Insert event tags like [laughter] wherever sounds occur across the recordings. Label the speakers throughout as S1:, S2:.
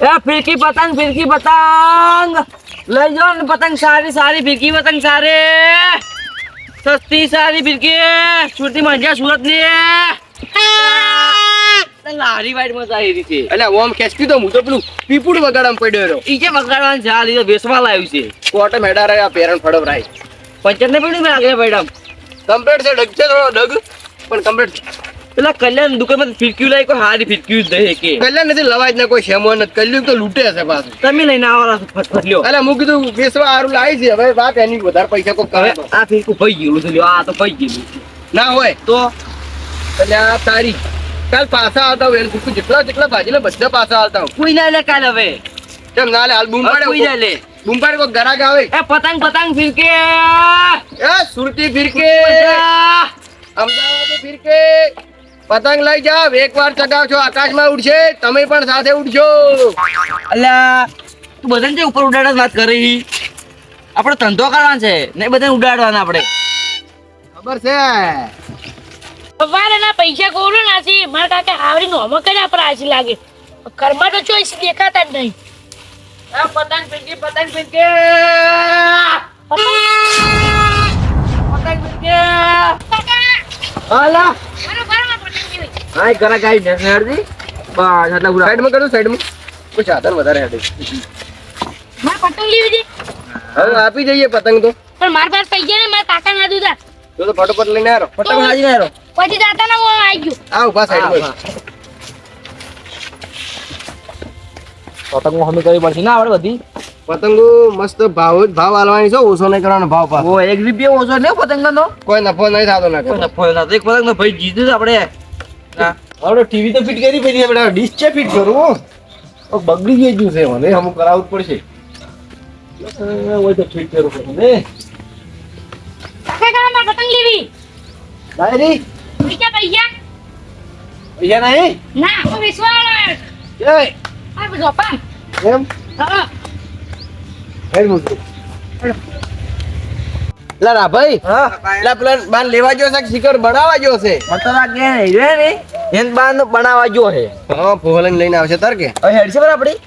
S1: એ ફિરકી પતંગ ફિરકી પતંગ. લઈ જાઓ ને પતંગ સારી સારી ફિરકી પતંગ સારી. સસ્તી સારી ફિરકી. છૂટી મજા સુરતની લારી વાઈટમાં રહી છે.
S2: એટલે ઓમ ખેંચતી તો હું તો પેલું પીપુડ પડ્યો રહ્યો.
S1: ઈ જે બગાડવાનું છે? આ લીધો વેસવા લાવ્યું છે.
S2: કોટે મેડા રહ્યા પેરણ ફળવરાય.
S1: પંચર ને પડી આગળ મેડમ?
S2: કમ્પ્લીટ છે ડગ છે થોડો ડગ પણ કમ્પ્લીટ
S1: પેલા કલ્યાણ દુકાનમાં ફિરક્યું લાય કોઈ હારી ફિરક્યું જ નહીં કે.
S2: કલ્યાણ નથી લવાય જ ના કોઈ શેમો નથી. કલ્યાણ તો લૂંટે હશે પાછું.
S1: તમે લઈને આવવાના ફટફટ લ્યો.
S2: એટલે હું કીધું બેસવા સારું લાવી છે. હવે વાત એની વધારે પૈસા કોઈ કરે
S1: આ ફિરકું ભાઈ ગયેલું છે આ તો ભાઈ ગયેલું
S2: ના હોય.
S1: તો?
S2: એટલે આ તારી. કાલ પાછા આવતા હોય કીધું જેટલા જેટલા ભાજી બધા પાછા આવતા હોય.
S1: કોઈ ના લે કાલ હવે.
S2: કેમ ના લે? હાલ બૂમ
S1: હવે કોઈ ના લે.
S2: બૂમ પાડે કોઈ ગરાક આવે.
S1: એ પતંગ પતંગ ફિરકે.
S2: એ સુરતી ફિરકે. અમદાવાદ ફિરકે. પતંગ લઈ જાવ એકવાર ચગાવશો આકાશમાં ઉડશે તમે પણ સાથે ઉડશો
S1: અલ્યા તું બધાને જે ઉપર ઉડાડવા વાત કરી? આપણે ધંધો કરવાનો છે ને બધાને ઉડાડવાના આપણે.
S2: ખબર છે.
S3: સવારે પૈસા કોરો નાસી મારા કાકા હાવરી નોમો કર્યા પર આજી લાગે. ઘરમાં તો ચોઈસ દેખાતા જ નહીં.
S1: પતંગ ફિરકી પતંગ ફિરકે. પતંગ ફિરકે. હાલા. હાય કરા કાઈ ને નરદી બસ આટલા સાઈડ
S2: સાઈડમાં કરું સાઈડમાં કોઈ સાધન વધારે હેડે
S3: મારે પતંગ લેવી હતી
S2: હવે આપી જઈએ પતંગ તો.
S3: પણ માર પાસે પૈસા ને મારા કાકા ના દીધા
S2: તો તો ફટોફટ લઈને આરો
S1: પતંગ હાજી ને આરો
S3: પછી દાતા ના હું આવી ગયું.
S2: આ ઊભા સાઈડમાં
S1: પતંગ હમે કરવી પડશે. ના આવડે બધી.
S2: પતંગો મસ્ત ભાવ જ ભાવ આલવાની છે ઓછો નહીં કરવાનો ભાવ પાસ
S1: ઓ એક રૂપિયા ઓછો નહીં પતંગ નો
S2: કોઈ નફો નહીં થતો ના.
S1: કોઈ નફો ના તો એક પતંગ તો ભાઈ જીતું આપણે. હા
S4: આપણે ટીવી તો ફિટ કરી પછી આપણે ડિશ છે ફિટ કરું ઓ બગડી ગયું છે મને અમુક કરાવવું પડશે. હોય તો ફિટ કરું પડે ને.
S3: પતંગ લેવી.
S4: ડાયરી
S3: પૈસા પૈસા.
S4: પૈસા નહીં?
S3: ના હું વિશ્વાસ.
S4: એ.
S3: આ બધો પાન
S4: એમ?
S3: હા.
S4: હેડ મૂકજો
S2: લા રા ભાઈ. લા પ્લાન બાન લેવા જો છે શિખર બનાવવા જો છે?
S1: પતંગ કે રે ને. એન બાન બનાવવા જો છે.
S2: હા ફોલન લઈને આવશે તાર કે.
S1: હવે હેડ છે બરાબર આપડી?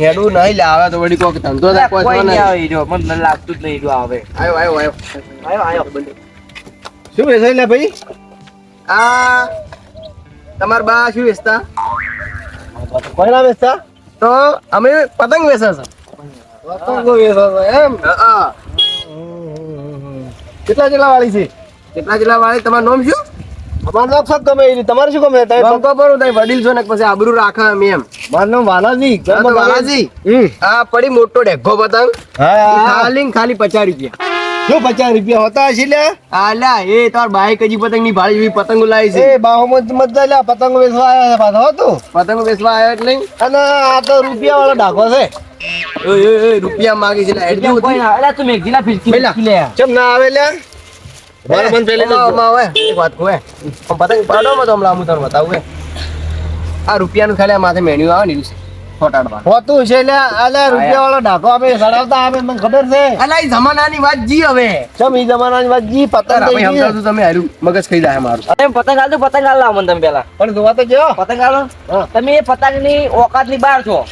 S2: હેડું નહીં લાવે તો વળી કોક ધંધો થાય કોઈ
S1: કોઈ
S2: નહીં
S1: આવે મને લાગતું જ નહીં ઈરો આવે.
S2: આયો આયો આયો.
S1: આયો આયો
S4: શું વેચાય લે ભાઈ?
S2: આ તમાર બા શું વેચતા?
S4: કોઈ ના વેચતા?
S2: તો અમે પતંગ વેચા છે
S4: પતંગો વેસા છે એમ?
S2: હા.
S4: કેટલા જેટલા વાળી છે?
S2: કેટલા જેટલા વાળી? તમારું નામ શું?
S4: અમારું નામ સાહેબ ગમે એ તમારે શું ગમે? તમે
S2: બંકો પર તમે વડીલ છો ને પછી આબરૂ રાખે અમે એમ.
S4: મારું નામ વાલાજી.
S2: વાલાજી. આ પડી મોટો ડેગો પતંગ ખાલી ખાલી પચાસ રૂપિયા.
S4: શું પચાસ રૂપિયા હોતા હશે લે
S2: આલા એ તાર બાઈક હજી પતંગની ભાડી જેવી પતંગો લાવી છે.
S4: એ બાહોમાં મજા લે પતંગ વેચવા આવ્યા છે પાછા તું.
S2: પતંગો વેચવા આવ્યા એટલે? નહીં
S4: અને આ તો રૂપિયા વાળો ડાકો છે.
S2: ઓય ઓય ઓય રૂપિયા માંગી છે એટલે હેડજી
S1: કોઈ ના અલા તું મેઘજીના ફિરકી ફિરકી લે.
S4: ચમ ના આવે લે. મારે મન પેલે
S2: ઓમાં, માં આવે એક વાત કહું હે. પતંગ પાડો માં તો હમણાં હું તને બતાવું હે. આ રૂપિયાનું ખાલી માથે મેન્યુ આવે ને. ફોટાડવા
S4: હોતું છે લે અલે રૂપિયા વાળો ડાકો આપે સડાવતા આપે મને ખબર છે.
S2: અલે ઈ જમાનાની વાત જી હવે.
S4: ચમ ઈ જમાનાની વાત જી પતંગ થઈ
S2: ભાઈ તમે હાર્યું મગજ ખાઈ જાય મારું.
S1: અરે પતંગ હાલ તો પતંગ હાલ લાવો મને તમે પેલા.
S4: પણ જોવા તો જો
S1: પતંગ હાલો. તમે એ પતંગની ઓકાતની બહાર છો.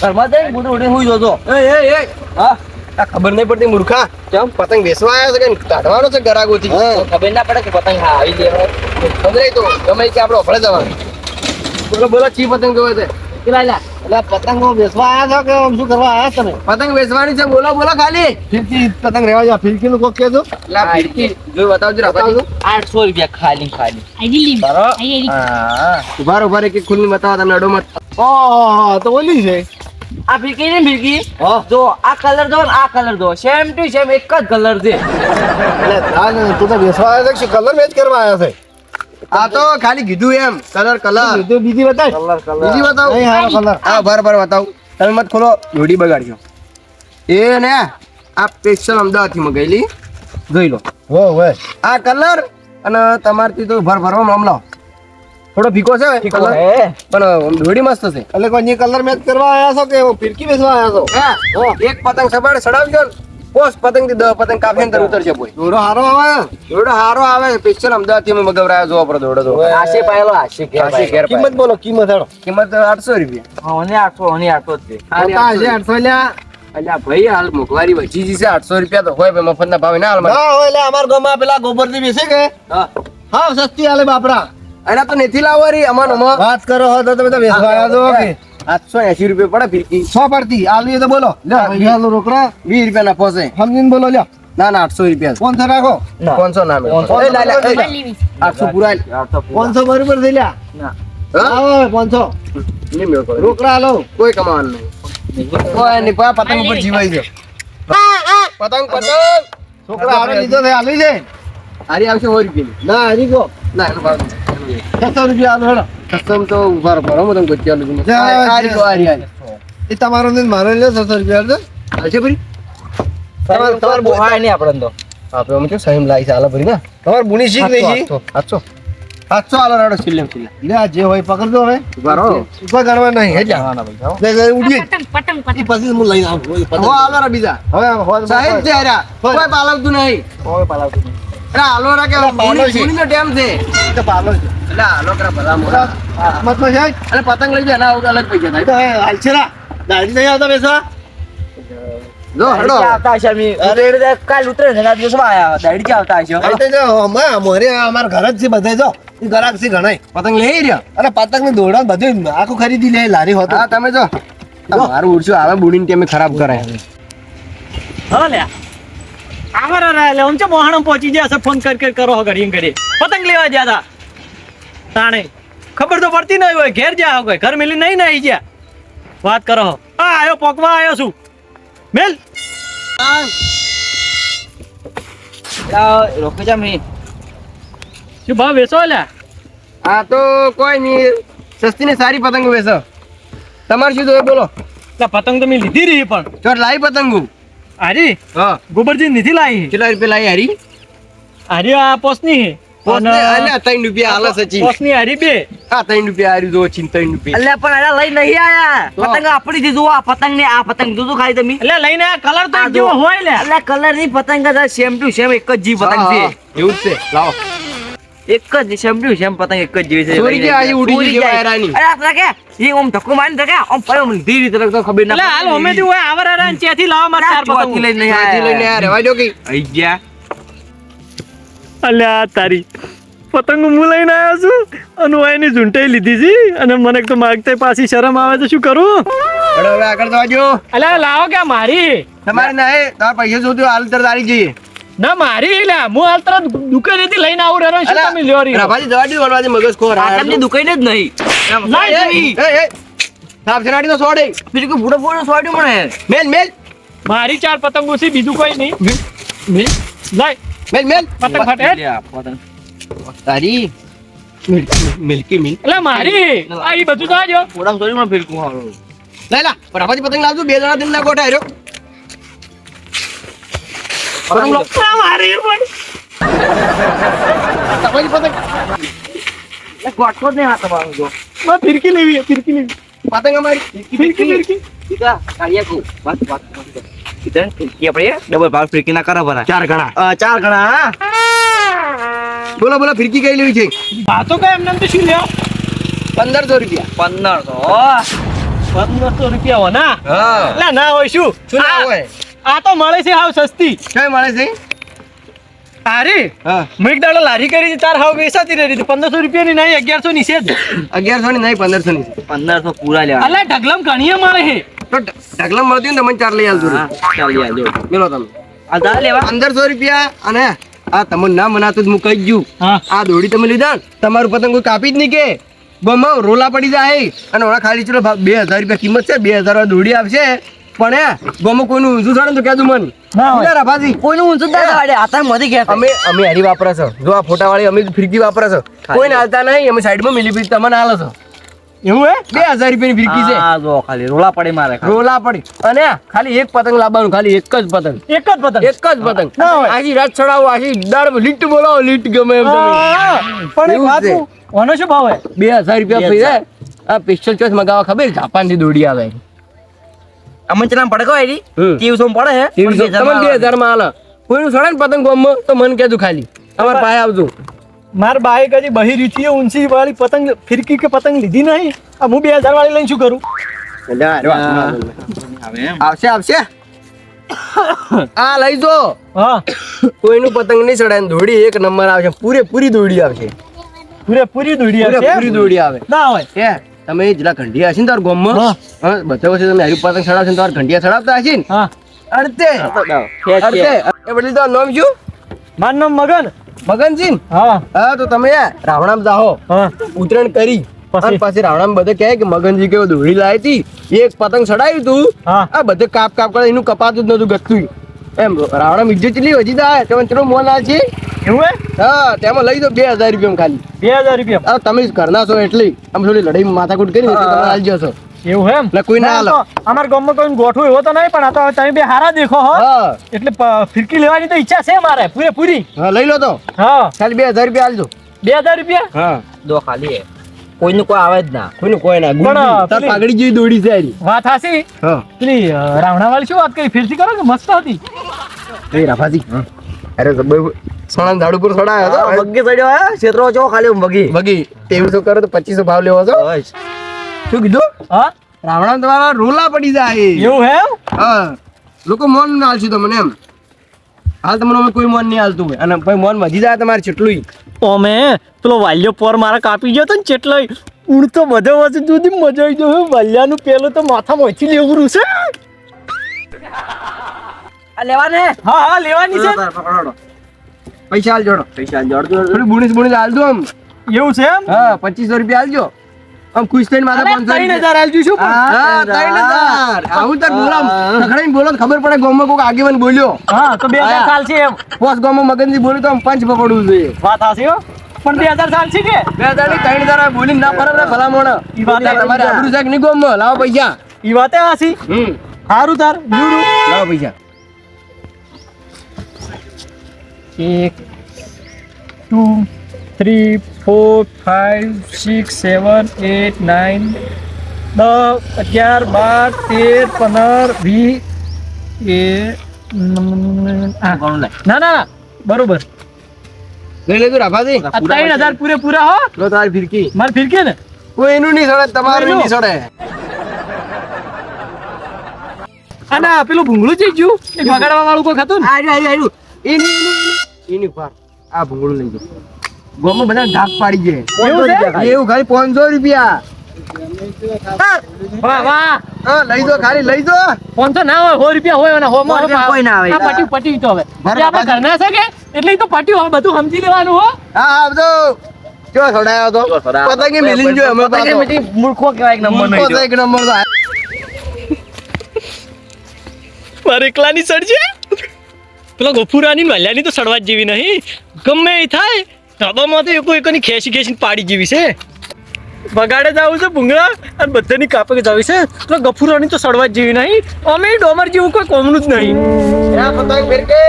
S1: ઘરમાં જઈને બુડું ઉડીને હુઈ જોજો.
S2: એ એ એ.
S1: હા?
S2: આ ખબર નહીં પડતી મૂર્ખા.
S1: કેમ?
S2: પતંગ વેચવા આવ્યો છે કે કાઢવાનો છે ગરાગોથી.
S1: ખબર ના પડે કે પતંગ હા આવી જાય
S2: ખબર તો. ગમે કે આપણે ઓફળે જવાનું. બોલો બોલો ચી પતંગ જોવે છે?
S4: એટલે પતંગો વેચવા આવ્યા છો કે શું કરવા આવ્યા તમે?
S2: પતંગ વેચવાની છે બોલો બોલો ખાલી.
S4: ફિરકી પતંગ રેવા જા ફિરકી નું કોક કેજો
S2: લા ફિરકી. બતાવજો
S1: રૂપિયા ખાલી ખાલી.
S2: બરો હા ખુલ્લી બતાવો તમને અડો મત
S4: ઓહો તો ઓલી છે.
S1: આ ફિરકી ને ફિરકી
S4: હા.
S1: જો આ કલર દો ને આ કલર દો. સેમ ટુ સેમ એક જ કલર છે.
S4: એટલે તું તો બેસવા આવ્યો છે કલર મેચ કરવા આવ્યો છે?
S2: આ તો ખાલી કીધું એમ કલર કલર
S4: કીધું બીજી બતાવ.
S1: કલર કલર
S2: બીજી બતાવ.
S4: નહીં હારો કલર
S2: હા ભર ભર બતાવ. તમે મત ખોલો જોડી બગાડજો. એ ને આ સ્પેશિયલ અમદાવાદથી મગાવેલી જોઈ લો.
S4: હો હો
S2: આ કલર અને તમારથી તો ભર ભરવા મામલો થોડો ફીકો છે? પણ દોડી મસ્ત છે.
S4: એટલે કોઈ કલર મેચ કરવા આવ્યા છો કે ફિરકી વેચવા આવ્યા છો?
S2: એક પતંગ સબાડે સડાવજો ને. પોસ પતંગથી દસ પતંગ કાફી અંદર ઉતરશે બોય.
S4: દોડો હારો આવે.
S2: દોડો હારો આવે. સ્પેશિયલ અમદાવાદથી મગવરાયો જોવા પડે દોડો તો.
S1: આશી પાયલો આશી કે
S2: આશી કે
S4: કિંમત બોલો કિંમત હેડો.
S2: કિંમત આઠસો રૂપિયા.
S1: ઓને આઠસો ઓને 800 જ છે.
S4: હશે આઠસો. લ્યા.
S2: અલ્યા ભાઈ હાલ મુખવારી વધી ગઈ છે. આઠસો રૂપિયા તો હોય મફત ના ભાવે ના હાલ
S4: ના હોય એટલે અમારા ગામમાં પેલા ગોબરથી બેસે કે?
S2: હા.
S4: હા સસ્તી હાલે બાપડા.
S2: આ તો નથી લાવવાની અમાર અમાર
S4: વાત કરો હો તો તમે તો બેસવા આવ્યા છો કે?
S2: આઠસો એસી રૂપિયા પડે ફીરકી
S4: સો પડતી આલુ તો બોલો. લ્યો રોકડા.
S2: વીસ રૂપિયા ના પોસે.
S4: સમજીને બોલો લ્યો.
S2: ના ના આઠસો રૂપિયા.
S4: પાંચસો રાખો.
S2: પાંચસો ના
S3: લેવી.
S2: આઠસો પૂરા.
S4: પાંચસો બરોબર થઈ લ્યા.
S1: ના.
S2: હા?
S4: આવો પાંચસો રોકડા લો
S2: કોઈ કમાવાનું નહીં. કોઈ નહીં પતંગ ઉપર જીવાઈ ગયો. પતંગ પતંગ.
S4: છોકરા આવે લીધો છે આલી છે
S2: હારી આવશે હોય રૂપિયાની
S4: ના હારી કહો
S2: ના એનો ભાવ
S4: છસો રૂપિયા આલો હેડો.
S2: કસ્ટમ તો ઊભા રહો હું તમને ગોતી આલું છું.
S4: એ તમારો ને મારો છસો રૂપિયા આલજો
S2: હાલશે ભરી?
S4: તમારે તમારે
S1: નહીં આપણે તો
S2: આપણે અમે તો સહીમ લાવી છે? ભરી ના
S4: તમારે બુની શીખ નહીં
S2: સાતસો, સાતસો. સાતસો હાલો રાડો છેલ્લે છેલ્લે.
S4: લે જે હોય પકડજો હવે.
S2: ઊભા રહો.
S4: ગણવા નહીં લે, ઉડીએ.
S3: પતંગ પતંગ.
S4: પછી હું લઈને આવું.
S2: રા બીજા.
S4: હવે
S2: સાહેબ છે કોઈ પાલવતું નહીં.
S1: કોઈ પાલાવતું નહીં.
S2: અરે હાલો રા કે
S4: છે.
S2: ગુણીનો ટેમ છે.
S4: એ તો પાલો છે.
S2: એટલે હાલો કરા ભલા મોરા.
S4: મતલબ છે
S2: અને પતંગ લઈ જાય એના અલગ પૈસા થાય.
S4: તો હાલ છે ના દાદી નહીં આવતા બેસવા
S2: જો હેડો.
S1: આવતા હશે અમે. ઉતરેડ કાલ ઉતરે ને દિવસમાં આયા. જ આવતા
S4: તો અમે અમારે ઘર જ છે બધા જો. ગરાક છે ઘણાય.
S2: પતંગ લઈ રહ્યા?
S4: અને પતંગ ને દોડા ને બધું આખું ખરીદી લે લારી હોતો.
S2: હા તમે જો. મારું ઉડશું આવે બુડીને ટેમે ખરાબ કરાય.
S5: હા લ્યા. આવાર લે હું છે મોહણમ પહોંચી ગયા છે? ફોન કર કર ઘડી ઘડી. પતંગ લેવા ગયા તા. તાણે. ખબર તો પડતી નહીં હોય ઘેર જ્યાં હોય ઘર મિલી નહીં ના ગયા વાત કરો હો. આ આયો પોકવા આયો છું. મેલ.
S1: રોકી જા મી.
S5: શું ભાવ વેચો લ્યા?
S2: આ તો કોઈ નહીં સસ્તી ને સારી પતંગ વેચો. તમારે શું જોઈએ બોલો?
S5: પતંગ તો મેં લીધી રહી પણ.
S2: ચોટ લાવી પતંગો.
S5: હારી
S2: હા.
S5: ગોબરજી નથી લાવી?
S2: કેટલા રૂપિયા લાવી હારી?
S5: હારી આ પોસની
S2: ત્રણ રૂપિયા સચી
S5: પોસની હારી બે.
S2: આ ત્રણ રૂપિયા હારી જો ચીન ત્રણ રૂપિયા.
S1: અલ્યા પણ અલ્યા લઈ નહીં આયા. પતંગ આપણી દીધું આ પતંગ ને આ પતંગ દીધું ખાલી તમે.
S5: એટલે લઈને આ કલર તો જેવો હોય
S1: અલ્યા કલરની પતંગ સેમ ટુ સેમ એક જ જી પતંગ છે.
S2: એવું જ છે. લાવો.
S1: એક જ સેમ છે એમ પતંગ એક જ જેવી છે
S2: કે આજે ઉડી ગઈ
S1: જાય.
S2: વાયરાની.
S1: અરે આ કે? એ ઓમ ધક્કો મારી ધકે ઓમ પર ઓમ ધીરે ધીરે તો ખબર ના
S5: એટલે હાલ
S1: પડે.
S5: હોમેથી હોય આવાર આરા ને ત્યાંથી લાવો મારે ચાર પતંગ
S1: લઈને નહીં
S2: લઈને. આ રેવા જો કે.
S1: આઈ ગયા.
S5: અલ્યા તારી પતંગ હું લઈને આવ્યો છું અને હું એની ઝૂંટાઈ લીધી છે અને મને તો માગતે પાછી શરમ આવે તો શું કરું?
S2: હવે આગળ તો આજો
S5: અલ્યા લાવો કે મારી?
S2: તમારે ના હે તમારે પૈસા જોતું હાલ તો તારી જઈએ.
S5: ના મારી લ્યા હું હાલ તરત દુકાનેથી લઈને આવું રહ્યો
S2: અલા,
S5: તમે લ્યો રહી
S2: રભાજી દવા દીધું વળવાજી મગજ ખોર
S1: આ તમને દુકાન જ નહીં.
S5: લાય
S2: એ,
S5: જમી.
S2: એ, એ, સાપ શેનાડી તો સોડે.
S1: બીજું મને.
S2: મેલ મેલ.
S5: મારી ચાર પતંગો છે બીજું કોઈ નહીં.
S2: મેલ
S5: લાય.
S2: મેલ મેલ.
S5: પતંગ ફાટે
S1: પતંગ.
S2: તારી. Milky milky. મિલ
S5: એટલે મારી. આ બધું તો આજો.
S1: ફોટામાં સોડ્યું મને ફિરકું હારું.
S2: લઈ લા રભાજી પતંગ લાવજો બે જણા દિન ના ગોઠા હેરો પતંગ
S5: મારી પણ.
S2: રભાજી પતંગ.
S1: ગોઠવો જ નહીં હાથ તમારો જો.
S5: ફિરકી લેવી ફિરકી લેવી.
S2: પતંગ અમારી.
S5: ફિરકી ફિરકી
S1: સીધા કાઢ્યા કુ. વાત વાત આપણે ડબલ ભાગ ફિરકી ના કરો ભરા.
S2: ચાર ગણા.
S1: ચાર ગણા હા?
S2: બોલો બોલો ફિરકી કઈ લેવી છે?
S5: આ તો કઈ એમને તો શું લ્યો
S2: પંદરસો રૂપિયા.
S1: પંદરસો?
S5: પંદરસો રૂપિયા હો ના?
S2: હા.
S5: ના હોય શું?
S2: શું ના હોય?
S5: આ તો મળે છે હાવ સસ્તી.
S2: કઈ મળે છે?
S5: તારી?
S2: હા.
S5: મેં એક દાડો લારી કરી હતી તાર હાવ વેચાતી રહી હતી પંદરસો રૂપિયાની નહીં અગિયારસો ની છે
S2: અગિયારસો ની નહીં પંદરસો ની છે.
S1: પંદરસો પૂરા લેવા.
S5: અલા ઢગલમ ઘણીએ મળે છે.
S2: તો ઢગલમ મળતી હોય ને તમને ચાર લઈ આવજો
S1: હા, લઈ આવજો.
S2: મેલો તમે.
S1: આ દા લેવા.
S2: પંદરસો રૂપિયા અને આ તમને ના મનાતું જ હું કહી ગયું
S5: હા.
S2: આ દોડી તમે લીધા તમારું પતંગ કોઈ કાપી જ નહીં કે. બમાવ રોલા પડી જાય. અને ઓળા ખાલી ચલો બે હજાર રૂપિયા કિંમત છે બે હજાર વાળી દોડી આવશે. પણ હે ગોમો કોઈનું ઊંધું થડે ને તો કહેજો મને.
S5: ના હોય.
S2: રાભાજી
S1: કોઈનું ઊંચું ના થવાડે. હાથા મધી ગયા
S2: અમે અમે હેરી વાપરે છો. જો આ ફોટા વાળી અમે ફિરકી વાપરે છો. કોઈ હાલતા નહીં અમે સાઈડમાં મિલી પીસ તમને હાલો છો.
S5: એવું હે?
S2: બે હજાર રૂપિયાની ફિરકી છે.
S1: હા જો ખાલી રોલા પડે મારે ખાલી.
S2: રોલા પડી. અને ખાલી એક પતંગ લાવવાનું ખાલી એક જ પતંગ.
S5: એક જ પતંગ?
S2: એક જ પતંગ.
S5: ના હોય.
S2: આખી રાત ચડાવો આખી દાડ લીટ બોલાવો લીટ ગમે એમ તમે.
S5: હા, પણ એક
S2: એવું
S5: વાત
S2: છે.
S5: આનો શું ભાવ હે?
S2: બે હજાર રૂપિયા થઈ આ પિસ્ટલ ચોસ મગાવવા ખબર જાપાનથી દોડી આવે.
S1: અમને ચલા પડે કોઈ રી ત્રીસો પડે હે?
S2: તમને બે હજારમાં આલે કોઈનું સડે ને પતંગ ગોમ તો મને કહેજો ખાલી. અમાર પાસે આવજો.
S5: માર બાઈક હજી બહી રીતી ઊંચી વાળી પતંગ ફિરકી કે પતંગ લીધી નહીં. આ હું બે હજાર વાળી લઈને શું કરું?
S2: આવશે આવશે. આ લઈ જો.
S5: હા.
S2: કોઈનું પતંગ નહીં ચડે ને દોડી એક નંબર આવશે. પૂરેપૂરી દોડી આવશે.
S5: પૂરેપૂરી દોડી આવશે?
S2: પૂરી દોડી આવે.
S5: ના હોય.
S2: કે તમે જલા ઘંટિયા હશે ને તાર ગોમમાં બધા વર્ષે તમે હરી પતંગ ચડાવશે ને તાર ઘંટિયા ચડાવતા હશે ને? અડતે અડતે એ બદલી તો નામ શું?
S5: મારું નામ મગન.
S2: મગનજી?
S5: હા.
S2: હા તો તમે રાવણામ જાહો
S5: હા.
S2: ઉત્તરાયણ કરી.
S5: પછી?
S2: અને પછી રાવણામ બધે કહે કે મગનજી કેવો દોરી લાવી હતી. એક પતંગ ચડાવ્યું તું. આ બધે કાપ કાપ કરે એનું કપાતું જ નતું ગતું એમ રાવણ ઇજ્જત ચલી હજી થાય તમે ચલો મોલ આ છે.
S5: એવું હે?
S2: હા તેમાં લઈ દો બે હજાર રૂપિયા ખાલી.
S5: બે હજાર રૂપિયા
S2: હા તમે ઘરના છો એટલી. આમ થોડી લડાઈ માથાકૂટ કરી તમે આલજો જશો.
S5: એવું એમ?
S2: એટલે કોઈ ના હાલે.
S5: ગામ ગામમાં કોઈ ગોઠવું એવો તો નહીં પણ આ તો તમે બે હારા દેખો હો.
S2: હા.
S5: એટલે ફિરકી લેવાની તો ઈચ્છા છે મારે પૂરેપૂરી.
S2: હા લઈ લો તો.
S5: હા.
S2: ખાલી બે હજાર રૂપિયા આલજો.
S5: બે હજાર રૂપિયા?
S2: હા.
S1: દો ખાલી હે કોઈનું કોઈ આવે જ ના.
S2: કોઈનું કોઈ ના.
S5: પણ,
S2: તાર પાઘડી જેવી દોડી છે હારી.
S5: વાત હાસી પેલી રાવણા વાળી શું વાત કરી? ફિરકી કરો કે મસ્ત હતી.
S2: એ રાફાજી. અરે જબર સોના ઝાડ ઉપર સડાયો હતો.
S1: બગ્ગી ચડ્યો હે? ક્ષેત્રો ચો ખાલી બગી
S2: બગી તેવીસો કરો તો પચીસો ભાવ લેવો છો? શું કીધું?
S5: હા?
S2: રાવણા તમારા રોલા પડી જાય.
S5: એવું હે?
S2: હા. લોકો મોન ના તમને એમ. હાલ તમને અમે કોઈ મોન નહીં હાલતું હોય. અને ભાઈ મોન વધી જાય તમારે ચેટલું
S5: અમે પેલો વાલ્યો પર મારા કાપી ગયો તો ને ચેટલો ઉડ તો બધો વચ્ચે સુધી મજા આવી ગયો વાલ્યાનું પેલું તો માથામાં વચ્ચી લેવું છે.
S1: આ લેવા
S5: હા હા લેવાની છે.
S2: પૈસા હાલ જોડો
S1: પૈસા જોડતો
S2: થોડી બુણીસ બુણીસ હાલ દો આમ.
S5: એવું છે એમ?
S2: હા પચીસો રૂપિયા હાલજો આમ ખુશ થઈને માથે
S5: અરે,
S2: પાંચસો
S5: હજાર આલજો
S2: હજાર. આવું તાર બોલો ખખડાઈને બોલો તો ખબર પડે ગામમાં કોઈક આગેવાન બોલ્યો.
S5: હા તો બે હજાર. સાલ છે એમ.
S2: પોસ ગામમાં મગનજી બોલ્યું તો આમ પંચ પકડવું જોઈએ.
S5: વાત હાસી પણ બે હજાર સાલ છે કે?
S2: બે હજારની ત્રણ હજાર બોલી ના પર ને ભલા મોણા
S5: ઈ વાત
S2: તમારે આબરૂ છે કે નહીં ગામમાં. લાવો પૈસા.
S5: ઈ વાતે હાસી
S2: હમ.
S5: હારું તાર લીવડું
S2: લાવો પૈસા.
S5: એક two three four five six seven eight nine દસ અગિયાર બાર તેર પંદર વીસ એ ના ના બરોબર.
S2: લઈ લેજો રાફાજી
S5: ત્રણ હજાર પૂરે હો.
S2: લો તારી ફિરકી.
S5: મારે ફિરકે ને?
S2: કોઈ એનું નહીં સડે તમારું નહીં સડે.
S5: અને પેલું ભૂંગળું જઈ ગયું. એ ભગાડવા વાળું કોઈ હતું ને?
S2: એની એની એની. આ ભૂંગળું લઈ જાઓ ગામમાં બધા ઢાક પાડી
S5: છે?
S2: એવું ખાલી પાંચસો રૂપિયા.
S5: વાહ વાહ.
S2: લઈ દો ખાલી લઈ દો
S5: પાંચસો ના હોય સો રૂપિયા હોય અને સો માં
S1: સો રૂપિયા કોઈ ના આવે.
S5: પટ્યું પટ્યું તો હવે. આપણે ઘરના છે કે એટલે ઈ તો પટ્યું હવે બધું સમજી લેવાનું હો.
S2: હા હા બધો કેવો સડાયો તો?
S1: કેવો
S2: મિલી જો અમે
S1: પતંગે મૂર્ખો કહેવાય એક નંબર
S2: મૂર્ખો તો એક નંબર તો
S5: મારે એકલાની સડજે પેલા ગફુરાની મલ્યાની તો સડવા જ જેવી નહીં. ગમે એ થાય. ધાબામાં તો એકો એકોની ખેંચી ખેંચીને પાડી જેવી છે? બગાડે જવું છે ભૂંગળા અને બધાની કાપે જવી છે? પેલા ગફુરાની તો સડવા જ જેવી નહીં. અમે ડોમર જેવું કોઈ કોમનું જ નહીં.
S2: આ પતંગ ફિરકે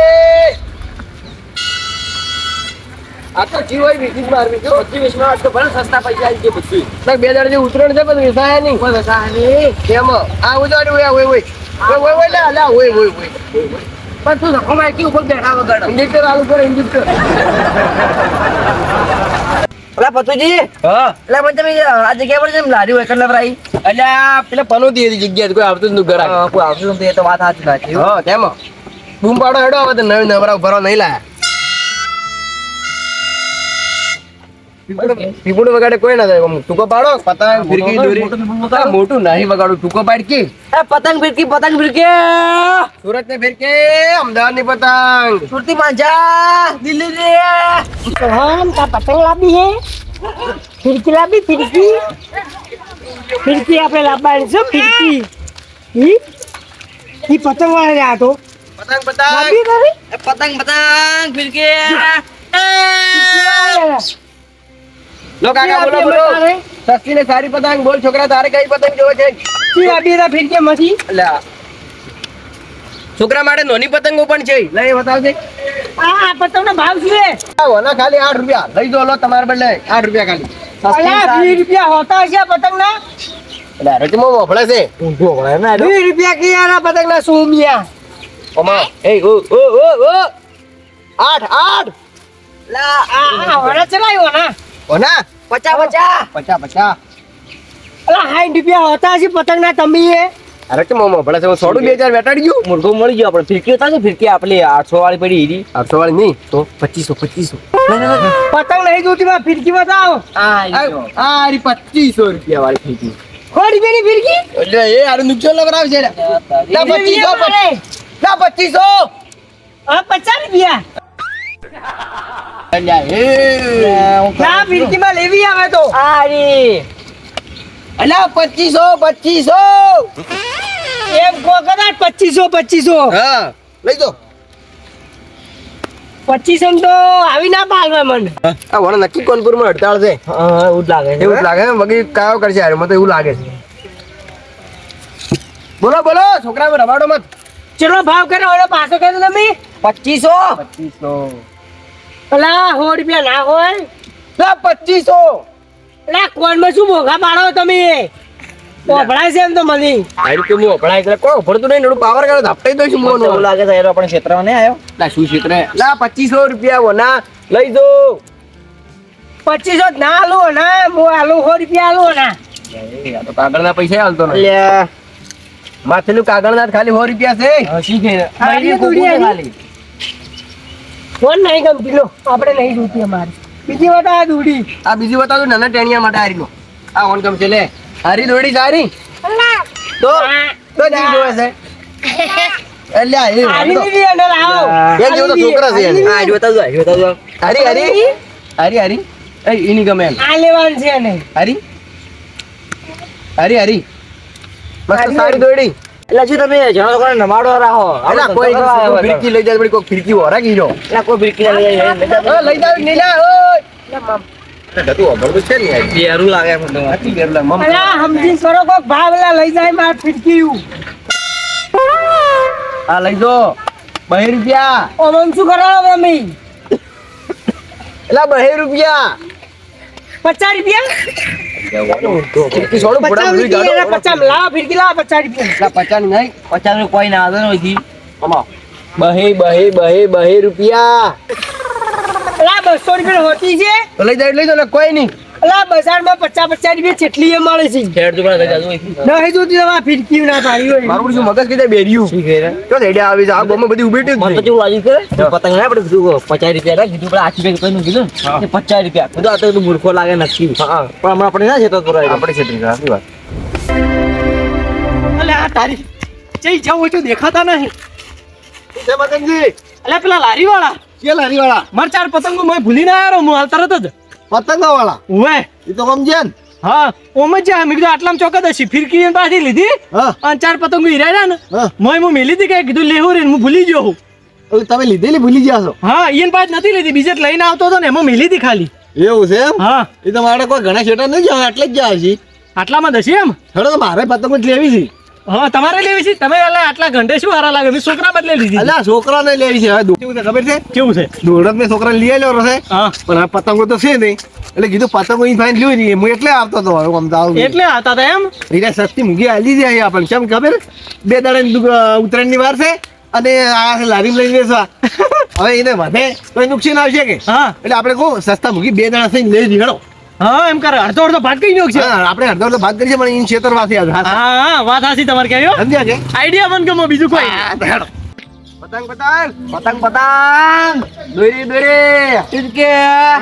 S2: આ તો જીવ હોય વીસી જ મારવી. જો.
S1: પચીસ વીસમાં આજ તો ભલે સસ્તા પૈસા આવી ગયા બધું
S2: ના, બે દાડે જે ઉતરણ છે પણ વેચાયા નહીં.
S1: કોઈ વેચાય નહીં.
S2: એમાં આ આ હોય હોય. હોય હોય હોય લે, લે, હોય હોય હોય.
S1: પણ તું ધક્કો મારી ઉપર બેઠા વગર?
S2: ઇન્જેક્ટર આલુ પર ઇન્જેક્ટર.
S1: પેલા પતુજી?
S2: હા?
S1: એટલે મને તમે આ જગ્યા પર જેમ લારી હોય ભરાઈ
S2: પેલા પનોતી હતી જગ્યા કોઈ આવતું જ ઘર.
S1: કોઈ આવતું નથી એ તો વાત સાચી વાત
S2: હા તેમ. બૂમ પાડો હેડો હવે તો નવી નવરા ભરવા નહીં લાયા. પીપુડું વગાડે કોઈ ના થાય. ટૂંકો પાડો પતંગ ફિરકી દોરી.
S1: મોટું
S2: નહીં વગાડું ટૂંકો
S1: પાડકી. પતંગ ફિરકી પતંગ ફિરકી.
S2: સુરત ને ફિરકી અમદાવાદની પતંગ.
S1: સુરતી પાંજા દિલ્હી રે.
S3: સોહન કા પતંગ લાવી હે. ફિરકી લાવી ફિરકી. ફિરકી આપણે લાવવાની છે ફિરકી. હી હી પતંગ વાળે આ તો.
S2: પતંગ પતંગ.
S1: પતંગ પતંગ ફિરકી.
S2: લો કાકા બોલો બોલો. સસ્તી ને સારી પતંગ બોલ છોકરા તારે કઈ પતંગ જોવે છે?
S3: ઈ લાવી તા ફિરકી મસી.
S2: લા છોકરા માટે નોની પતંગો પણ છે. લઈ બતાવજે.
S3: આ આ પતંગનો ભાવ શું છે?
S2: આ વના ખાલી આઠ રૂપિયા. લઈ જો લો તમાર બદલે 8 રૂપિયા ખાલી.
S3: અલા વીસ રૂપિયા હોતા છે.
S5: ઊંધું ને
S3: પતંગ ના સોમિયા
S2: ઓમાં એ ઓ ઓ ઓ ઓ. આઠ આઠ.
S3: લા આ આ વડા ચલાવ્યો ના.
S2: ઓના?
S1: પચા પચા.
S2: પચા પચા.
S3: અલા સાઠ રૂપિયા હોતા છે પતંગ ના તમે
S2: અરે કે મોમો ભલે તો સોડું બે હજાર વેટાડી ગયું.
S1: મુર્ગો મળી ગયો આપણે. ફિરકી હતા ને ફિરકી આપણે આઠસો વાળી પડી હીરી.
S2: આઠસો વાળી નહીં તો પચીસો પચીસો.
S3: પતંગ નહીં જોતી માં ફિરકી બતાવો
S2: આ રી પચીસો રૂપિયા વાળી ફિરકી.
S3: સો રૂપિયાની ફિરકી?
S2: એટલે એ આરે નુકસાન લવરાવ છે ના પચીસો ના પચીસો.
S3: હા પચાસ રૂપિયા.
S2: એ
S3: ના ફિરકી માં લેવી આવે તો.
S1: આરી.
S2: અલ્યા પચીસો પચીસો.
S3: એમ કો કદાચ પચીસો પચીસો.
S2: હા લઈ દો.
S3: પચીસો તો આવી ના પાલવે મને.
S2: આ વણ નક્કી કોનપુરમાં હડતાળ છે.
S1: એવું જ લાગે
S2: એવું જ લાગે છે. બગી કાયો કરશે યાર મને તો એવું લાગે છે. બોલો બોલો છોકરા રમાડો મત.
S3: ચલો ભાવ કર્યો પાછો કહે તમે.
S1: પચીસો.
S2: પચીસો.
S3: પેલા સો રૂપિયા ના હોય?
S2: ના પચીસો.
S3: એટલે કોનમાં શું મોઘા પાડો તમે? ઓભળાય છે એમ તો મને.
S2: આ રીતે હું અપડાય એટલે કોઈ ભરતું નહીં નડું પાવર કરે ધપટાઈ દઉં છું મોનો.
S1: એવું લાગે છે એરો આપણે ક્ષેત્રમાં નહીં આવ્યો?
S2: ના શું ક્ષેત્ર? ના પચીસો રૂપિયા વના લઈ દો
S3: પચીસો ના આલો ના હું આલો સો રૂપિયા આલો ના.
S2: તો કાગળના પૈસા હાલતો
S1: એટલે
S2: માથેલું કાગળના ખાલી સો રૂપિયા છે.
S1: શું
S3: આવી.
S1: ખાલી.
S3: ફોન નહીં ગમતી લો આપણે નહીં જોતી અમારે. બીજી વાત આ દોડી.
S2: આ બીજી બતાવો નાના ટેણિયા માટે હારીનો આ ફોન ગમશે લે. હારી દોડી સારી. તો તો જી જોવે છે. અલ્યા એ
S3: આરી
S2: વાંધો.
S3: દીધી અને લાવો.
S2: એમ જેવો તો છોકરા છે
S1: આ જોતા જો જોતા જો.
S2: હારી હારી. હારી હારી એ ઈની ગમે એમ.
S3: આ લેવાનું છે ને
S2: હારી. હારી હારી. મસ્ત સારી દોડી.
S1: એટલે શું તમે જણા લોકોને નમાડો રાખો
S2: એટલે કોઈ ફિરકી લઈ જાય કોઈ ફિરકી હોરા ગીરો?
S1: એટલે કોઈ ફિરકી લઈ જાય લઈ જાય.
S2: નહીં નીલા ઓય! તું અભરતું છે ને
S1: બેરું લાગે
S2: નથી ગેરલા મમ.
S3: અલા સમજી કરો કોક ભાવ લઈ જાય માર ફિરકીયું.
S2: આ લઈ જો. બે રૂપિયા.
S3: ઓમ શું કરાવો તમે
S2: એલા બે રૂપિયા.
S3: પચાસ રૂપિયા?
S2: છોડો
S3: પચાસ રૂપિયા પચાસ લાવો ફિરકી લાવો પચાસ રૂપિયા.
S2: પચાસ નહીં
S1: પચાસ રૂપિયા કોઈ ના આવે ને ઓયથી.
S2: બહે બહે બહે બહે રૂપિયા.
S3: અલા બસો રૂપિયા હોતી છે.
S2: લઈ જાય લઈ જાઓ કોઈ નહીં.
S3: અલા બજારમાં પચાસ પચાસ રૂપિયા ચેટલી એ મળે છે.
S1: ખેડ પણ ઓયથી.
S3: નહીં જોતી તમારે ફિરકી ના પાડી હોય.
S2: મારું શું મગજ કીધે બેર્યું? તો રેડિયા આવી જા આ બોમ્બ બધી ઊભી
S1: મને તો
S2: હતી
S1: કેવું કે પતંગ ના પડે કીધું પચાસ રૂપિયા ના કીધું પેલા આઠ રૂપિયા નું કીધું કે પચાસ રૂપિયા. કીધું આ તો મૂર્ખો લાગે નક્કી.
S2: હા
S1: પણ હમણાં આપણે ના છે તો થોડા
S2: આપણે છે સાચી વાત.
S5: અલે આ તારી જઈ જાવ હોય તો દેખાતા નહીં.
S4: મગનજી
S5: અલે પેલા લારી વાળા
S4: કે લારી વાળા
S5: માર ચાર પતંગો મેં ભૂલી ના આવ્યો હું હાલ તરત જ.
S4: પતંગો વાળા
S5: ઉવે.
S4: એ તો સમજ્યા ને.
S5: હા ઓમે જ જા મેં કીધું આટલામાં ચોકત હશે ફિરકી એને પાછી લીધી.
S4: હા.
S5: અને ચાર પતંગો હીરા ને. મોય હું મેલી હતી કે કીધું લેવું રે હું ભૂલી ગયો હું.
S4: તમે લીધેલી ભૂલી ગયા છો?
S5: હા ઈયન પાછ નથી લીધી. બીજે જ લઈને આવતો હતો ને એમાં મેલી હતી ખાલી.
S4: એવું છે એમ?
S5: હા.
S4: એ તો મારે કોઈ ઘણા શેટા નહીં જવા એટલે જ જાય છે
S5: આટલામાં દશે એમ?
S4: હેડો તો મારે પતંગો જ લેવી છે.
S5: હા તમારે લેવી છે? તમે એટલે આટલા ઘંટે શું હારા લાગે? મેં છોકરા બદલે લીધી
S4: અલ્યા છોકરાને લેવી છે. હવે કેવું છે ખબર છે?
S5: કેવું છે?
S4: દોડત મેં છોકરાને લઈ આવ્યો છે
S5: હા.
S4: પણ આ પતંગો તો છે નહીં. એટલે કીધું પતંગો ઈ ફાઈન લ્યો નહીં હું એટલે આવતો હતો હવે આમ
S5: એટલે આવતા હતા એમ?
S4: એટલે સસ્તી મૂકી આલી છે અહીંયા આપણને કેમ ખબર? બે દાડા ઉત્તરાયણની વાર છે અને આ લારી લઈને બેસવા. [laughs] હવે એને વધે તો નુકસાન આવશે કે?
S5: હા.
S4: એટલે આપણે કહું સસ્તા મૂકી બે દાડા થઈને લઈ હેડો.
S5: હા એમ કરે. અડધો અડધો ભાગ કઈ નો છે?
S4: આપણે અડધો અડધો ભાગ કરીએ પણ ઇન ક્ષેત્ર આવે. હા,
S5: હા વાત હાસી તમારે કહેજો
S4: સમજ્યા છે.
S5: આઈડિયા મન ગમો બીજું કોઈ
S4: તો
S2: પતંગ પતંગ. પતંગ પતંગ. દોરી દોરી. ટીકે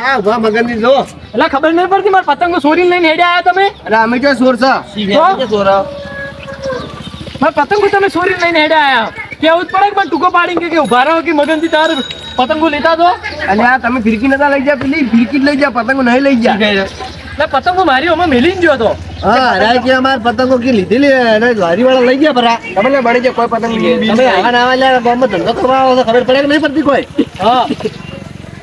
S4: હા વાહ મગનજી જો.
S5: એટલે ખબર નહીં પડતી માર પતંગો સોરી લઈને હેડ્યા આયા તમે?
S2: અરે અમે કે સોર છે.
S5: માર પતંગો તમે સોરી લઈને હેડ્યા આવ્યા કેવું જ પડે પણ ટૂંકો પાડી કે- કે ઊભા રહો કે મગનથી તાર પતંગો લેતા દો.
S2: અને આ તમે ફિરકી નતા લઈ જા પેલી ફિરકી લઈ જા પતંગો નહીં લઈ જા
S5: ના પતંગો મારી અમે મેલી ગયો તો.
S4: હા રાય કે અમાર પતંગો કે લીધેલી અને લારી વાળા લઈ ગયા પરા.
S2: તમને બળી જાય કોઈ પતંગ નહીં
S4: તમે આવા ના આવા લ્યા ગામમાં ધંધો કરવા આવો તો ખબર પડે કે નહીં પડતી કોઈ?
S5: હા.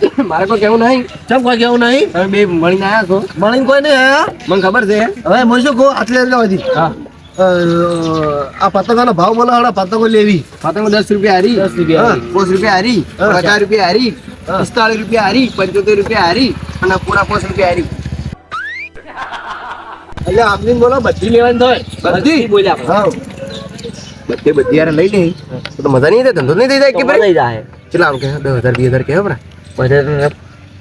S5: [coughs]
S2: મારે કોઈ કેવું નહીં.
S4: ચમ કોઈ કેવું નહીં?
S2: તમે બે મળીને આવ્યા છો.
S4: મળીને કોઈ નહીં આયા?
S2: મને ખબર છે.
S4: હવે હું કો આટલે આટલે જ
S2: હા.
S4: આ પતંગોનો ભાવ બોલો હળો પતંગો લેવી
S2: પતંગો દસ રૂપિયા હારી
S4: દસ રૂપિયા હારી.
S2: પાંચ રૂપિયા હારી
S4: હા.
S2: પચાસ રૂપિયા હારી પિસ્તાળીસ રૂપિયા હારી પંચોતેર રૂપિયા હારી અને પૂરા પાંચ રૂપિયા હારી
S4: એટલે આમની બોલો બધી લેવાની થાય
S2: બધી
S1: બોલ્યા આપણે.
S4: હા
S2: બધે બધી યાર લઈ લે તો મજા નહીં થાય ધંધો નહીં થઈ જાય કે ભાઈ
S1: લઈ જાય
S2: કેટલા આમ કે દસ હજાર વીસ હજાર કે આપણા
S1: બધા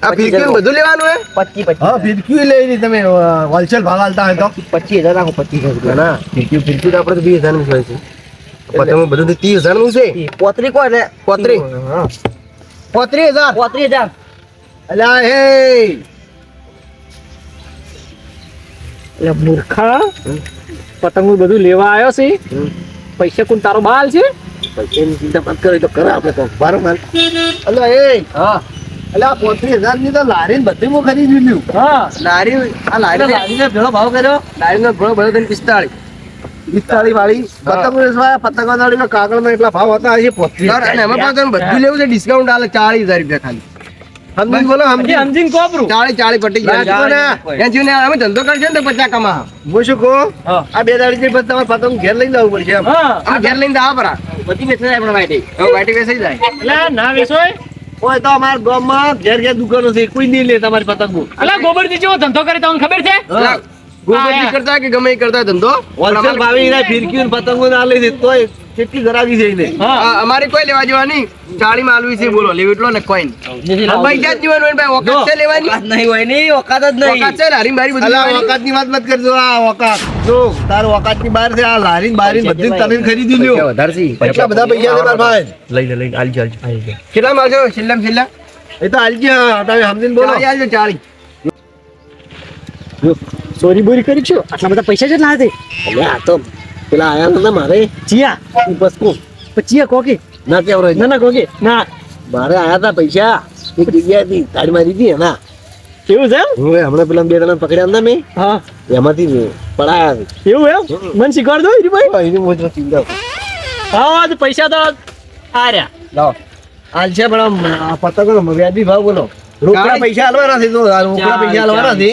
S2: આ ફિરકી બધું લેવાનું હે?
S1: પચી પચી
S4: હા ફિરકી લઈ લી તમે હોલસેલ ભાવ આલતા હોય તો.
S1: પચી હજાર રાખો પચીસ
S2: ના ના ફિરકી ફિરકી તો આપણે તો વીસ હજારનું છે. પતંગ બધું તો ત્રીસ હજારનું છે
S1: પોત્રી કોઈ
S2: પોત્રી
S4: પોત્રી હજાર?
S1: પોત્રી હજાર.
S4: અલ્યા હે.
S5: એટલે મૂર્ખા. પતંગ બધું લેવા આવ્યો છે. પૈસા કોણ તારો બાલ છે.
S2: પૈસાની ચિંતા મત કરો તો કરે આપણે તો. બરાબર
S4: અલ્યા એ.
S2: હા.
S4: અલ્યા પોત્રીસ હજારની તો લારી ને બધી હું ખરીદી લીધું.
S5: હા.
S2: લારી આ લારી લારીનો ભેળો ભાવ કર્યો? લારીનો ભેળો ભર્યો તેને પિસ્તાળીસ.
S4: પિસ્તાળી વાળી પતંગ પતંગ વાળી કાગળમાં એટલા ભાવ હતા હજી પોત્રીસ
S2: અને એમાં પાછું બધું લેવું છે ડિસ્કાઉન્ટ આલે ચાલીસ હજાર રૂપિયા ખાલી.
S4: સમજી બોલો સમજી.
S5: સમજીને કોપરું.
S2: ચાળી ચાળી પટી
S4: ના, જો ને.
S2: ત્યાં જીવને અમે ધંધો કરશે ને તો કમા
S4: હું શું કહું? આ બે દાડી પછી તમારે પતંગ ઘેર લઈને જવું પડશે
S2: અમે ઘેર લઈને આવા પરા
S1: બધી વેચાઈ જાય પણ વાઈટી
S2: વાટી વેચાઈ જાય.
S5: ના
S4: ઓય તો અમારા ગામમાં ઘેર ઘેર દુકાનો છે કોઈ નહીં લે તમારી પતંગો
S5: અલા ગોબરજી જેવો ધંધો કરે તમને ખબર છે?
S2: પેલા કરતા કે ગમે કરતા ધંધો?
S4: હોલસેલ ભાવે એના ફિરકી પતંગો ના લઈ દેતો કેટલી ગરાવી છે એને.
S5: હા.
S2: અમારે કોઈ લેવા જવાની? ચાળી માં આલવી છે બોલો લેવી એટલો ને કોઈન. નહીં પૈસા જ જીવન હોય ભાઈ ઓકાત છે લેવાની?
S1: નહીં હોય નહીં ઓકાત જ નહીં.
S2: ઓકાત છે લારી બારી બધી
S4: ઓકાતની વાત મત કરજો આ ઓકાત જો તાર ઓકાતની બહાર છે આ લારી બારી બધી તમે ખરીદી લ્યો.
S2: વધારે છે
S4: પૈસા બધા પૈસા છે મારા ભાઈ?
S2: લઈ લે લઈ આલજો આલજો કેટલા માં આવશો છેલ્લા છેલ્લા?
S4: એ તો આલજો તમે સમજીને બોલો.
S2: આલજો ચાળી.
S5: ચોરી બોરી કરી છો? આટલા બધા પૈસા છે ના
S4: અલ્યા, આ તો પેલા આયા નતા મારે.
S5: ચિયા.
S4: બસ કો.
S5: ચિયા કોકી?
S4: ના કેવરો
S5: ના ના કોકી? ના.
S4: મારે આયા હતા પૈસા. એક જગ્યાએથી તારી મારી હતી એના.
S5: કેવું છે
S4: હું હમણાં પેલા બે જણા પકડ્યા હતા મેં
S5: હા.
S4: એમાંથી પડાયા છે.
S5: એવું એમ? મને શીખવાડ દો ભાઈ
S4: એની મોજ ચિંતા
S5: હા તો પૈસા તો આ રહ્યા.
S4: લાવો. હાલ છે પણ નો પતંગનો વ્યાજી ભાવ બોલો. રોકડા પૈસા હાલવાના છે તો રોકડા પૈસા હાલવાના છે.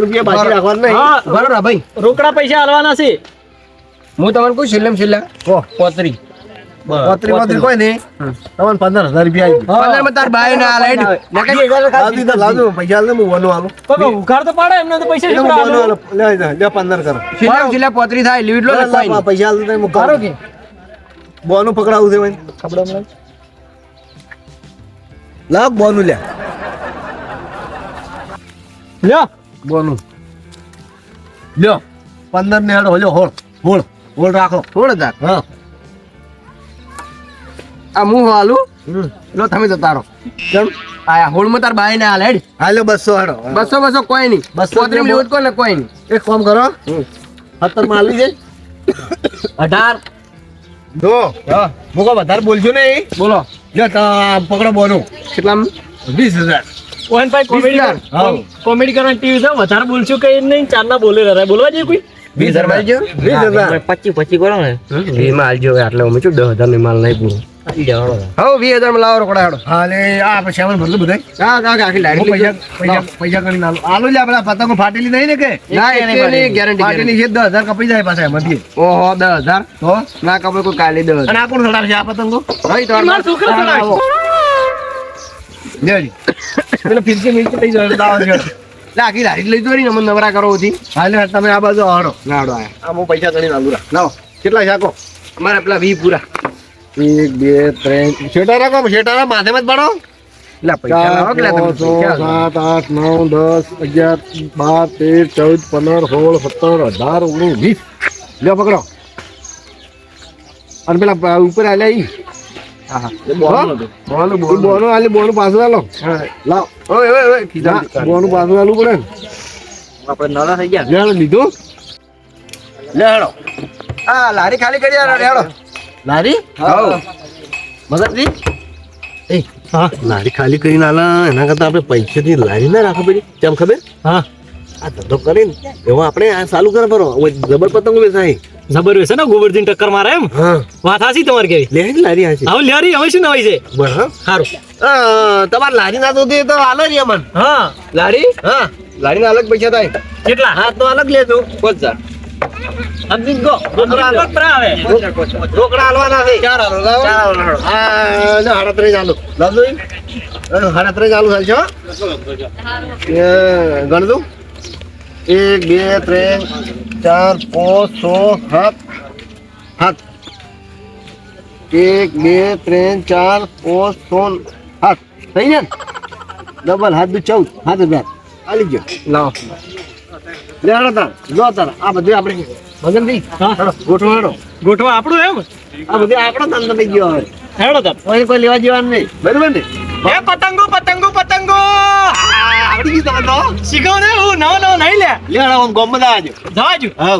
S4: રૂપિયા બાકી રાખવાના નહીં.
S5: હા
S2: બરોબર ભાઈ.
S5: રોકડા પૈસા હાલવાના છે.
S2: હું તમને કહું છેલ્લે છેલ્લા.
S4: કહો.
S2: પોતરી.
S4: પોતરી પોતરી. કોઈ નહીં. તમને પંદર હજાર રૂપિયા આવી
S2: પંદરમાં તાર બાય ના આલે હેડ.
S4: તો લાવજો પૈસા હાલ હું વનો હાલો
S5: કોઈ ઉઘાડ તો પાડે એમને તો પૈસા શું
S4: હું વનો
S5: હાલો?
S4: હાલો લે લે, લે પંદર કરો.
S2: છેલ્લા છેલ્લા પોતરી થાય ને
S4: પૈસા તો કરું.
S5: કે?
S4: બોનું પકડાવું છે ભાઈ.
S5: કપડા.
S4: લાવ બોનું લે.
S5: લ્યો.
S4: બોનું. લ્યો. પંદર ને હેડો લ્યો હોળ હોળ હોળ રાખો.
S2: હોળ હજાર
S4: હા.
S2: આ હું હાલું? લો તમે તો તારો. ચમ. આયા હોળમાં તાર બાય ને હાલ હેડ.
S4: હાલો બસો હેડો.
S2: બસો બસો કોઈ નહીં.
S4: બસો
S2: પોતરી લેવું જ કોઈ ને કોઈ નહીં.
S4: એક કામ કરો. સત્તરમાં આલી જાય.
S1: અઢાર.
S4: જો મૂકો વધારે બોલજો ને
S2: બોલો.
S4: લ્યો તો પકડો બોનું.
S2: કેટલા
S4: વીસ હજાર.
S5: ઓન ભાઈ કોમેડી કોમેડી કરવાની ટીવી છે વધારે બોલશું કઈ નહીં ચાર ના બોલે રહ્યા બોલવા જોઈએ કોઈ.
S2: વીસ હજારમાં આલજો
S4: વીસ હજાર
S1: પચીસ પચીસ કરો ને.
S2: વીસમાં આલજો આટલે અમે શું દસ હજારની માલ નહીં પૂરો
S1: આવી
S2: વીસ હજારમાં લાવો રોકડા હેડો.
S4: હાલે આ પછી આમાં ભરલું બધાય.
S2: હા હા આખી
S4: હું
S2: લાઈટ
S4: પૈસા પૈસા પૈસા કરીને આલો. આલુ લે આપણા પતંગો ફાટેલી નહીં ને કે?
S2: ના એની ગેરંટી
S4: ફાટેલી છે દસ હજાર કપાઈ જાય પાછા એમાંથી.
S2: ઓહો દસ હજાર?
S4: તો?
S2: ના કપડે કોઈ કાલે દસ
S4: અને આ કોણ સડાવશે આ પતંગો?
S2: હા તો
S5: મારા છોકરા ચડાવે.
S4: પેલો ફિરકી મિરકી લઈ
S2: લે આખી લાઈટ લઈ જોરી ને અમને નવરા કરો હતી
S4: હાલે તમે આ બાજુ હાડો
S2: નાડો
S4: આ હું પૈસા ગણીને આલું
S2: લાવો.
S4: કેટલા શાકો
S2: અમારે પેલા વી પૂરા.
S4: એક બે ત્રણ. શેટા રાખો શેટા માથે મત પાડો
S2: લા પૈસા લાવો કે લા તમે
S4: છ,
S2: પૈસા લાવો.
S4: સાત આઠ નવ દસ અગિયાર બાર તેર ચૌદ પંદર સોળ સત્તર અઢાર ઓગણીસ વીસ. લ્યો પકડો. અને પેલા ઉપર આલ્યા
S2: હા
S4: એ બોનું હતું.
S2: બોલો
S4: ઈ
S2: બોલો
S4: બોનું. આલી બોનું પાછું આલો. લાવ.
S2: ઓય ઓય ઓય
S4: બોનું પાછું આલવું પડે
S1: આપણે થઈ ગયા
S4: લે લીધું?
S2: લે હેડો હા લારી ખાલી કરી
S4: લારી? એ
S5: હા.
S4: લારી ખાલી કરીને આલા એના કરતા આપણે પૈસાથી લારી ના રાખો પડી. કેમ ખબર?
S5: હા.
S4: આ ધંધો કરીને. એવો આપણે આ ચાલુ કરે બરો. જબર પતંગ વેચાય
S5: જબર છે ને ગોબરજી ટક્કર મારે એમ? વાત હાસી તમારે કેવી?
S4: લે લારી હાસી છે
S5: હવે લ્યારી હવે શું નવાઈ છે? સારું
S4: તમારે લારી ના તો હોય તો હાલો જ અમન
S5: હા.
S2: લારી?
S4: હા.
S2: લારી ના અલગ પૈસા થાય.
S5: કેટલા?
S4: હા તો અલગ લેજો.
S2: પાંચ હજાર
S5: સમજી ગો.
S4: રોકડા હાલો. હાલવાના છે.
S2: ચાર હાલો
S4: ચાલ હાલો, હાલો. હાડત્રીસ ચાલુ. લાવજો ઈ. હાડત્રીસ ચાલુ થાય છે હો. એ, ગણ દઉં એક બે ત્રણ ચાર પાંચ છ સાત સાત એક બે ત્રણ ચાર પાંચ છ સાત થઈ ને ડબલ હાથ દુ ચૌદ સાત હજાર આલી ગયો લાવો લે હાલો તાર જો તાર આ બધું આપણે ભગનભાઈ
S5: હા.
S4: હાલો ગોઠવો હાલો
S5: ગોઠવા આપણું એમ
S4: આ બધું આપણો ધંધો થઈ ગયો હવે
S5: હેડો તાર
S4: કોઈ કોઈ લેવા જેવાનું નહીં બરોબર ને
S5: એ પતંગો પતંગો પતંગો
S4: આવડી ગયું તો
S5: શીખો ને હું? નવો નવો નહીં લે.
S4: લે હાલો હું ગોમ બધા આવજો
S5: જવાજુ
S4: હા